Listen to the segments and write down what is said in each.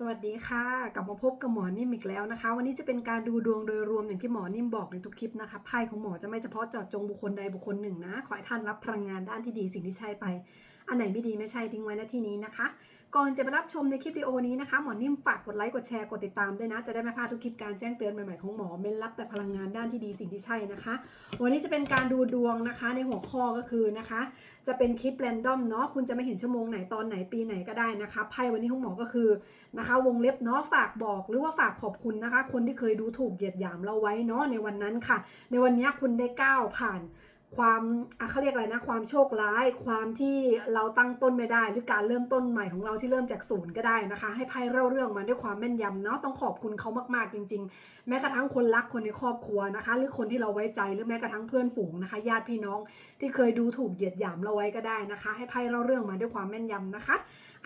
สวัสดีค่ะ กลับมาพบกับหมอนิ่มอีกแล้วนะคะ วันนี้จะเป็นการดูดวงโดยรวมอย่างที่หมอนิ่มบอกในทุกคลิปนะคะไพ่ของหมอจะไม่เฉพาะเจาะจงบุคคลใดบุคคลหนึ่งนะ ขอให้ท่านรับพลังงานด้านที่ดีสิ่งที่ใช่ไป อันไหนไม่ดีไม่ใช่ทิ้งไว้ณที่นี้นะคะ ก่อนจะไปรับชมในคลิปวิดีโอนี้นะคะหมอนิ่มฝากกดไลค์กดแชร์กดติดตามด้วยนะ จะได้ไม่พลาดทุกคลิปการแจ้งเตือนใหม่ๆของหมอเม้นรับแต่พลังงานด้านที่ดีสิ่งที่ใช่นะคะ วันนี้จะเป็นการดูดวงนะคะ ในหัวข้อก็คือนะคะ จะเป็นคลิปแรนดอมเนาะคุณจะไม่เห็นชั่วโมงไหนตอนไหนปีไหนก็ได้นะคะไพ่วันนี้ของหมอก็คือนะคะ วงเล็บเนาะฝากบอกหรือว่าฝากขอบคุณนะคะ คนที่เคยดูถูกเหยียดหยามเราไว้เนาะในวันนั้นค่ะ ในวันนี้คุณได้ก้าวผ่าน ความเขาเรียกอะไรนะ ความโชคร้าย ความที่เราตั้งต้นไม่ได้ หรือการเริ่มต้นใหม่ของเราที่เริ่มจากศูนย์ก็ได้นะคะ ให้ไพ่เล่าเรื่องมาด้วยความแม่นยำเนาะ ต้องขอบคุณเขามากๆจริง ๆ แม้กระทั่งคนรักคนในครอบครัวนะคะ หรือคนที่เราไว้ใจ หรือแม้กระทั่งเพื่อนฝูงนะคะ ญาติพี่น้องที่เคยดูถูกเหยียดหยามเราไว้ก็ได้นะคะ ให้ไพ่เล่าเรื่องมาด้วยความแม่นยำนะคะ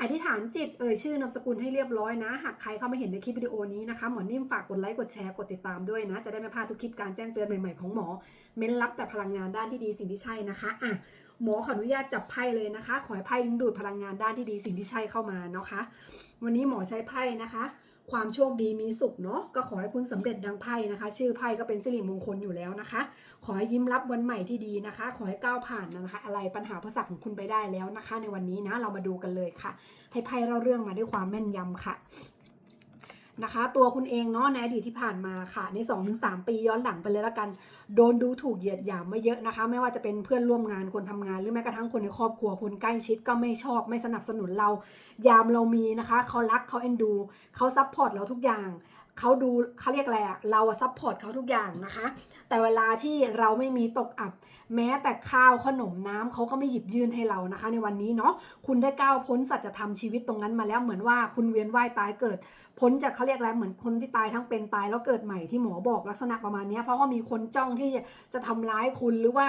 อธิษฐานจิตเอ่ยชื่อนามสกุลให้เรียบร้อยนะ หากใครเข้ามาเห็นในคลิปวิดีโอนี้นะคะ หมอนิ่มฝากกดไลค์กดแชร์กดติดตามด้วยนะ จะได้ไม่พลาดทุกคลิปการแจ้งเตือนใหม่ๆของหมอ เม้นรับแต่พลังงานด้านที่ดีสิ่งที่ใช่นะคะอะหมอขออนุญาตจับไพ่เลยนะคะ ขอให้ไพ่ดึงดูดพลังงานด้านที่ดีสิ่งที่ใช่เข้ามาเนาะคะ วันนี้หมอใช้ไพ่นะคะ ความโชคดีมีสุขเนาะก็ขอให้คุณสำเร็จดังไพ่นะคะ ชื่อไพ่ก็เป็นสิริมงคลอยู่แล้วนะคะ ขอให้ยิ้มรับวันใหม่ที่ดีนะคะ ขอให้ก้าวผ่านนะคะ อะไรปัญหาภาษาของคุณไปได้แล้วนะคะ ในวันนี้นะเรามาดูกันเลยค่ะ ให้ไพ่เล่าเรื่องมาด้วยความแม่นยำค่ะ นะคะ ตัวคุณเองเนาะในอดีตที่ผ่านมาค่ะ ใน 2-3 ปีย้อนหลังไปเลยละกัน โดนดูถูกเหยียดหยามมาเยอะนะคะ ไม่ว่าจะเป็นเพื่อนร่วมงานคนทำงาน หรือแม้กระทั่งคนในครอบครัวคนใกล้ชิดก็ไม่ชอบไม่สนับสนุนเรา ยามเรามีนะคะเขารักเขาเอ็นดูเขาซัพพอร์ตเราทุกอย่างเขาดูเขาเรียกอะไรอะเราซัพพอร์ตเขาทุกอย่างนะคะ แต่เวลาที่เราไม่มีตกอับ แม้แต่ข้าวขนมน้ำเขาก็ไม่หยิบยื่นให้เรานะคะ ในวันนี้เนาะคุณได้ก้าวพ้นสัจธรรมชีวิตตรงนั้นมาแล้วเหมือนว่าคุณเวียนว่ายตายเกิด พ้นจากเขาเรียกอะไรเหมือนคนที่ตายทั้งเป็นตายแล้วเกิดใหม่ที่หมอบอกลักษณะประมาณนี้เพราะว่ามีคนจ้องที่จะทำร้ายคุณหรือว่า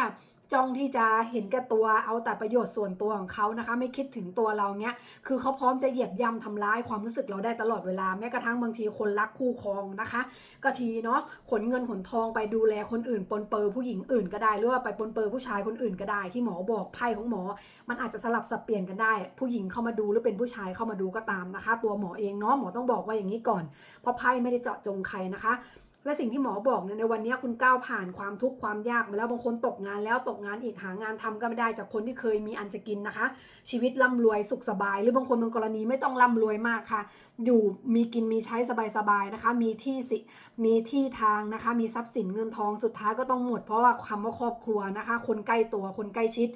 จ้องที่จะเห็นแก่ตัวเอาแต่ประโยชน์ส่วนตัวของเขานะคะ ไม่คิดถึงตัวเราเนี้ยคือเขาพร้อมจะเหยียบย่ำทำร้ายความรู้สึกเราได้ตลอดเวลาแม้กระทั่งบางทีคนรักคู่ครองนะคะก็ทีเนาะขนเงินขนทองไปดูแลคนอื่นปนเปื้อผู้หญิงอื่นก็ได้หรือว่าไปปนเปื้อผู้ชายคนอื่นก็ได้ ที่หมอบอกไพ่ของหมอ มันอาจจะสลับสับเปลี่ยนกันได้ ผู้หญิงเข้ามาดูหรือเป็นผู้ชายเข้ามาดูก็ตามนะคะ ตัวหมอเองเนาะหมอต้องบอกว่าอย่างนี้ก่อน เพราะไพ่ไม่ได้เจาะจงใครนะคะ และสิ่งที่หมอบอกเนี่ยในวันนี้คุณก้าวผ่านความทุกข์ความยากมาแล้วบางคนตกงานแล้วตกงานอีกหางานทำก็ไม่ได้จากคนที่เคยมีอันจะกินนะคะ ชีวิตร่ำรวยสุขสบาย หรือบางคนบางกรณีไม่ต้องร่ำรวยมากค่ะ อยู่มีกินมีใช้สบายๆนะคะ มีที่สิมีที่ทางนะคะ มีทรัพย์สินเงินทองสุดท้ายก็ต้องหมด เพราะว่าคำว่าครอบครัวนะคะ คนใกล้ตัวคนใกล้ชิด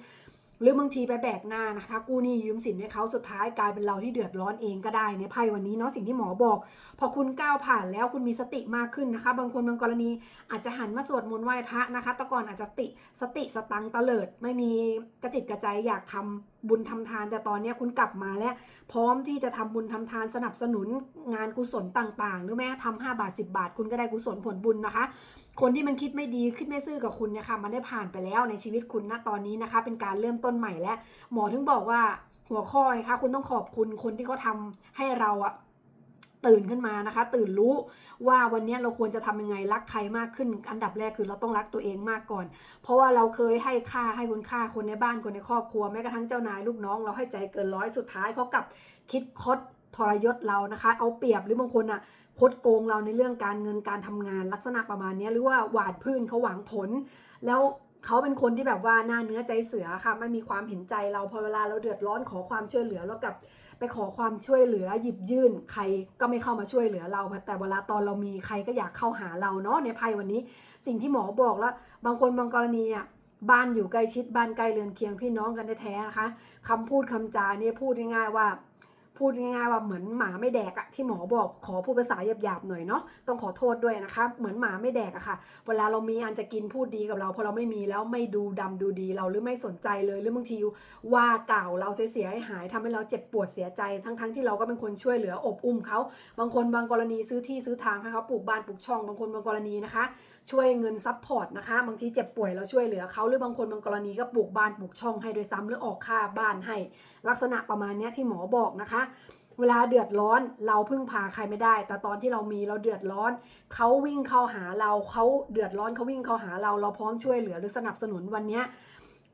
หรือบางทีไปแบกหน้านะคะ กู้หนี้ยืมสินให้เขาสุดท้ายกลายเป็นเราที่เดือดร้อนเองก็ได้ในไพ่วันนี้เนาะสิ่งที่หมอบอก พอคุณก้าวผ่านแล้วคุณมีสติมากขึ้นนะคะ บางคนบางกรณีอาจจะหันมาสวดมนต์ไหว้พระนะคะ แต่ก่อนอาจจะติสติสตังตะเลิด ไม่มีกระจิตกระใจอยากทำ บุญทำทาน แต่ตอนนี้คุณกลับมาแล้ว พร้อมที่จะทำบุญทำทานสนับสนุนงานกุศลต่างๆหรือแม้ทำห้าบาท 10 บาท คุณก็ได้กุศลผลบุญนะคะ คนที่มันคิดไม่ดีคิดไม่ซื่อกับคุณเนี่ยค่ะมันได้ผ่านไปแล้วในชีวิตคุณณตอนนี้นะคะ เป็นการเริ่มต้นใหม่และหมอถึงบอกว่าหัวข้อนะคะคุณต้องขอบคุณคนที่เขาทาให้เราอะ ตื่นขึ้นมานะคะ ตื่นรู้ว่าวันนี้เราควรจะทำยังไงรักใครมากขึ้น อันดับแรกคือเราต้องรักตัวเองมากก่อน เพราะว่าเราเคยให้ค่าให้คุณค่าคนในบ้านคนในครอบครัวแม้กระทั่งเจ้านายลูกน้อง เราให้ใจเกินร้อยสุดท้ายเขากับคิดคดทรยศเรานะคะ เอาเปรียบหรือบางคนอะคดโกงเราในเรื่องการเงินการทำงานลักษณะประมาณนี้หรือว่าหวาดพื้นเขาหวังผล แล้วเขาเป็นคนที่แบบว่าหน้าเนื้อใจเสือค่ะไม่มีความเห็นใจเราพอเวลาเราเดือดร้อนขอความช่วยเหลือแล้วกับ ไปขอความช่วยเหลือหยิบยื่น ใครก็ไม่เข้ามาช่วยเหลือเรา แต่เวลาตอนเรามีใครก็อยากเข้าหาเราเนาะในภายวันนี้ สิ่งที่หมอบอกแล้ว บางคนบางกรณีอะบ้านอยู่ใกล้ชิดบ้านใกล้เรือนเคียงพี่น้องกันแท้ๆนะคะคำพูดคำจาเนี่ยพูดง่ายๆว่า พูดง่ายๆว่าเหมือนหมาไม่แดกอะที่หมอบอกขอพูดภาษาหยาบๆหน่อยเนาะต้องขอโทษด้วยนะคะ เหมือนหมาไม่แดกอะค่ะ เวลาเรามีอันจะกินพูดดีกับเราพอเราไม่มีแล้วไม่ดูดำดูดีเราหรือไม่สนใจเลยหรือบางทีว่ากล่าวเราเสียหายๆทำให้เราเจ็บปวดเสียใจทั้ง ๆ ที่เราก็เป็นคนช่วยเหลืออบอุ้มเขาบางคนบางกรณีซื้อที่ซื้อทางให้เขาปลูกบ้านปลูกช่องบางคนบางกรณีนะคะ ช่วยเงินซัพพอร์ตนะคะ บางทีเจ็บป่วยเราช่วยเหลือเขาหรือบางคนบางกรณีก็ปลูกบ้านปลูกช่องให้โดยซ้ำหรือออกค่าบ้านให้ ลักษณะประมาณเนี้ยที่หมอบอกนะคะเวลาเดือดร้อนเราพึ่งพาใครไม่ได้ แต่ตอนที่เรามีเราเดือดร้อน เขาวิ่งเข้าหาเราเขาเดือดร้อนเขาวิ่งเข้าหาเราเราพร้อมช่วยเหลือหรือสนับสนุนวันเนี้ย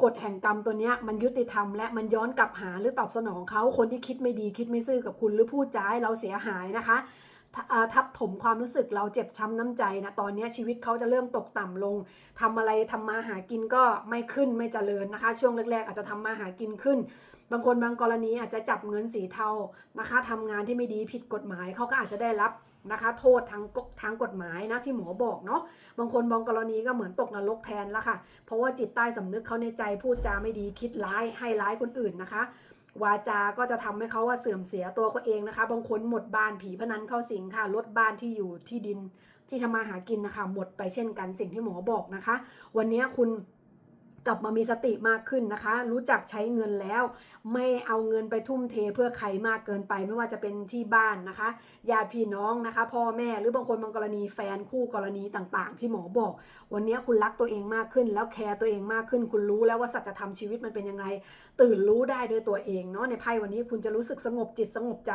กฎแห่งกรรมตัวเนี้ยมันยุติธรรมและมันย้อนกลับหาหรือตอบสนองเขาคนที่คิดไม่ดีคิดไม่ซื่อกับคุณหรือพูดจายเราเสียหายนะคะ ทับถมความรู้สึกเราเจ็บช้ำน้ำใจนะตอนนี้ชีวิตเขาจะเริ่มตกต่ำลงทำอะไรทำมาหากินก็ไม่ขึ้นไม่เจริญนะคะ ช่วงแรกๆ อาจจะทำมาหากินขึ้น บางคนบางกรณีอาจจะจับเงินสีเทานะคะทำงานที่ไม่ดีผิดกฎหมายเขาก็อาจจะได้รับนะคะโทษทางกทางกฎหมายนะที่หมอบอกเนาะบางคนบางกรณีก็เหมือนตกนรกแทนละค่ะ เพราะว่าจิตใต้สำนึกเขาในใจพูดจาไม่ดีคิดร้ายให้ร้ายคนอื่นนะคะ วาจาก็จะทำให้เขาว่าเสื่อมเสียตัวเขาเองนะคะ บางคนหมดบ้านผีพนันเข้าสิงค่ะ ลดบ้านที่อยู่ที่ดินที่ทำมาหากินนะคะ หมดไปเช่นกันสิ่งที่หมอบอกนะคะ วันนี้คุณ กลับมามีสติมากขึ้นนะคะ รู้จักใช้เงินแล้ว ไม่เอาเงินไปทุ่มเทเพื่อใครมากเกินไป ไม่ว่าจะเป็นที่บ้านนะคะญาติพี่น้องนะคะ พ่อแม่หรือบางคนบางกรณีแฟนคู่กรณีต่างๆ ที่หมอบอก วันนี้คุณรักตัวเองมากขึ้น แล้วแคร์ตัวเองมากขึ้น คุณรู้แล้วว่าสัจธรรมชีวิตมันเป็นยังไง ตื่นรู้ได้ด้วยตัวเองเนาะในไพ่วันนี้คุณจะรู้สึกสงบจิตสงบใจ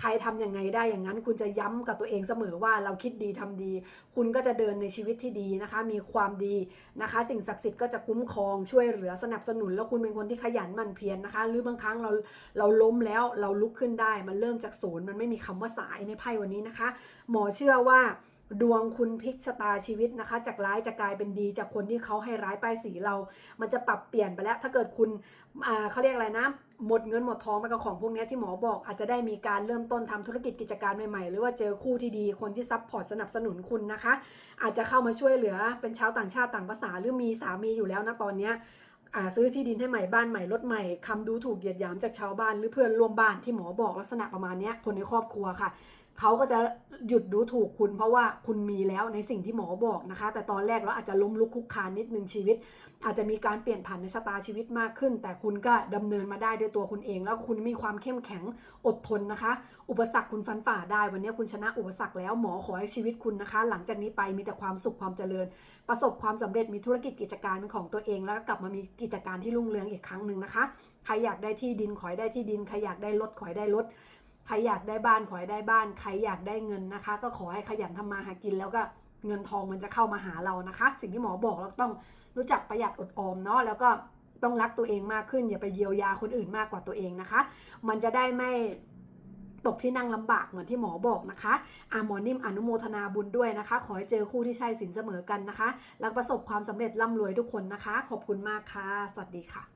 ใครทำยังไงได้อย่างนั้น คุณจะย้ำกับตัวเองเสมอว่าเราคิดดีทำดี คุณก็จะเดินในชีวิตที่ดีนะคะ มีความดีนะคะ สิ่งศักดิ์สิทธิ์ก็จะคุ้มครองช่วยเหลือสนับสนุน แล้วคุณเป็นคนที่ขยันหมั่นเพียรนะคะ หรือบางครั้งเราเราล้มแล้วเราลุกขึ้นได้ มันเริ่มจากศูนย์มันไม่มีคำว่าสายในไพ่วันนี้นะคะ หมอเชื่อว่าดวงคุณพลิกชะตาชีวิตนะคะ จากร้ายจะกลายเป็นดี จากคนที่เขาให้ร้ายป้ายสีเรา มันจะปรับเปลี่ยนไปแล้ว ถ้าเกิดคุณเขาเรียกอะไรนะหมดเงินหมดทองไปกับของพวกนี้ที่หมอบอก อาจจะได้มีการเริ่มต้นทำธุรกิจกิจการใหม่ๆ หรือว่าเจอคู่ที่ดีคนที่ซัพพอร์ตสนับสนุนคุณนะคะ อาจจะเข้ามาช่วยเหลือเป็นชาวต่างชาติต่างภาษาหรือมีสามีอยู่แล้วนะตอนเนี้ยอ่าซื้อที่ดินให้ใหม่บ้านใหม่รถใหม่คำดูถูกเหยียดหยามจากชาวบ้านหรือเพื่อนร่วมบ้านที่หมอบอกลักษณะประมาณนี้คนในครอบครัวค่ะเขาก็จะหยุดดูถูกคุณ เพราะว่าคุณมีแล้วในสิ่งที่หมอบอกนะคะ แต่ตอนแรกเราอาจจะล้มลุกคลุกคานนิดนึงชีวิต อาจจะมีการเปลี่ยนผ่านในชะตาชีวิตมากขึ้น แต่คุณก็ดำเนินมาได้ด้วยตัวคุณเอง แล้วคุณมีความเข้มแข็งอดทนนะคะ อุปสรรคคุณฟันฝ่าได้ วันนี้คุณชนะอุปสรรคแล้วหมอขอให้ชีวิตคุณนะคะ หลังจากนี้ไปมีแต่ความสุขความเจริญ ประสบความสำเร็จมีธุรกิจกิจการเป็นของตัวเอง แล้วก็กลับมามีกิจการที่รุ่งเรืองอีกครั้งหนึ่งนะคะใครอยากได้ที่ดินขอให้ได้ที่ดินใครอยากได้รถขอให้ได้รถ ใครอยากได้บ้านขอให้ได้บ้าน ใครอยากได้เงินนะคะ ก็ขอให้ขยันทำมาหากินแล้วก็เงินทองมันจะเข้ามาหาเรานะคะ สิ่งที่หมอบอกเราต้องรู้จักประหยัดอดออมเนาะแล้วก็ต้องรักตัวเองมากขึ้น อย่าไปเยียวยาคนอื่นมากกว่าตัวเองนะคะ มันจะได้ไม่ตกที่นั่งลำบากเหมือนที่หมอบอกนะคะอาหมอนิ่มอนุโมทนาบุญด้วยนะคะ ขอให้เจอคู่ที่ใช่สินเสมอกันนะคะ แล้วประสบความสำเร็จร่ำรวยทุกคนนะคะ ขอบคุณมากค่ะ สวัสดีค่ะ